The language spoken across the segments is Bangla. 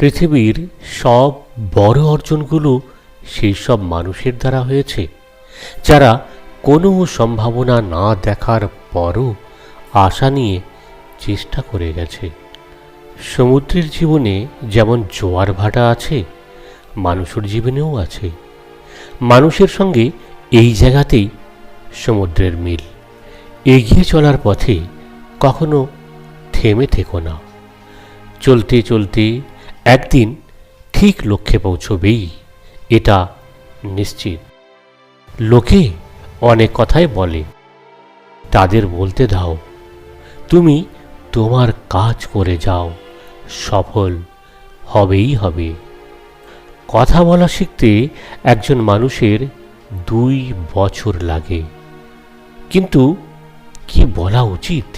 পৃথিবীর সব বড় অর্জনগুলো সেই সব মানুষের দ্বারা হয়েছে, যারা কোনো সম্ভাবনা না দেখার পরও আশা নিয়ে চেষ্টা করে গেছে। সমুদ্রের জীবনে যেমন জোয়ার ভাটা আছে, মানুষের জীবনেও আছে। মানুষের সঙ্গে এই জায়গাতেই সমুদ্রের মিল। এগিয়ে চলার পথে কখনো থেমে থেকো না। চলতে চলতে একদিন ঠিক লক্ষ্যে পৌঁছবেই, এটা নিশ্চিত। লোকে অনেক কথাই বলে, তাদের বলতে দাও, তুমি তোমার কাজ করে যাও, সফল হবেই হবে। কথা বলা শিখতে একজন মানুষের দুই বছর লাগে। কিন্তু কি বলা উচিত?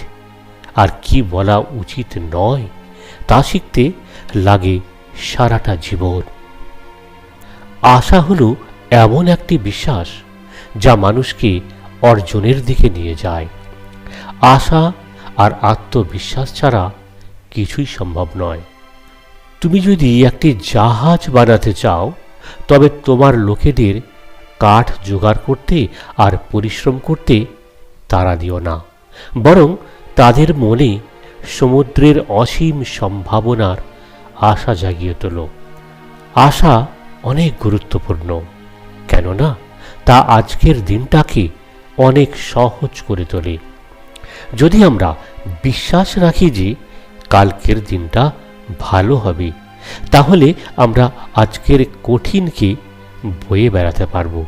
আর কি বলা উচিত নয়? তা শিখতে লাগে সারাটা জীবন। আশা হলো এমন একটি বিশ্বাস যা মানুষকে অর্জনের দিকে নিয়ে যায়। আশা আর আত্মবিশ্বাস ছাড়া কিছুই সম্ভব নয়। তুমি যদি একটি জাহাজ বানাতে চাও, তবে তোমার লোকেদের কাঠ জোগাড় করতে আর পরিশ্রম করতে তারা দিও না, বরং তাদের মনে সমুদ্রের অসীম সম্ভাবনার আশা জাগিয়ে তোলো। আশা অনেক গুরুত্বপূর্ণ। কেননা, তা আজকের দিনটাকে অনেক সহজ করে তোলে। যদি আমরা বিশ্বাস রাখি যে কালকের দিনটা ভালো হবে, তাহলে আমরা আজকের কঠিনকে বয়ে বেড়াতে পারব।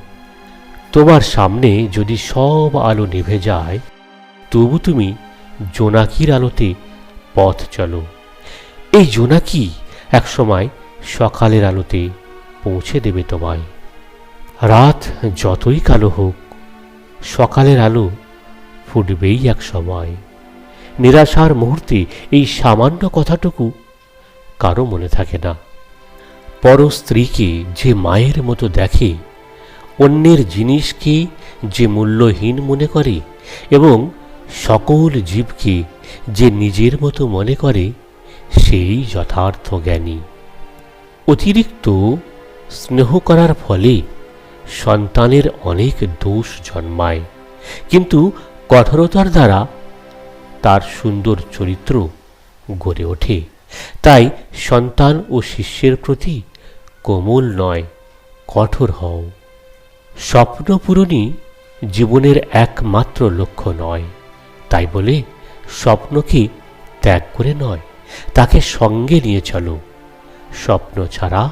তোমার সামনে যদি সব আলো নিভে যায়, তবু তুমি জোনাকির আলোতে পথ চলো। এই জোনাকি একসময় সকালের আলোতে পৌঁছে দেবে তোমায়। রাত যতই কালো হোক, সকালের আলো ফুটবেই এক সময়। নিরাশার মুহূর্তে এই সামান্য কথাটুকু কারও মনে থাকে না। পর স্ত্রীকে যে মায়ের মতো দেখে, অন্যের জিনিসকে যে মূল্যহীন মনে করে এবং সকল জীবকে যে নিজের মতো মনে করে, সেই যথার্থ জ্ঞানী। অতিরিক্ত স্নেহ করার ফলে সন্তানের অনেক দোষ জন্মায়, কিন্তু কঠোরতার দ্বারা তার সুন্দর চরিত্র গড়ে ওঠে। তাই সন্তান ও শিষ্যের প্রতি কোমল নয়, কঠোর হও। স্বপ্ন পূরণই জীবনের একমাত্র লক্ষ্য নয়। তাই বলে স্বপ্নকে ত্যাগ করে নয়, তাকে সঙ্গে নিয়ে চলো। স্বপ্ন ছাড়া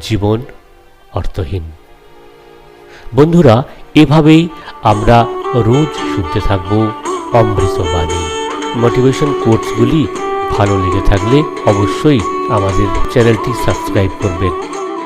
জীবন অর্থহীন। বন্ধুরা, এভাবেই আমরা রোজ শুনতে থাকব অমৃতবাণী মোটিভেশন কোর্সগুলি ভালো লেগে থাকলে অবশ্যই আমাদের চ্যানেলটি সাবস্ক্রাইব করবেন।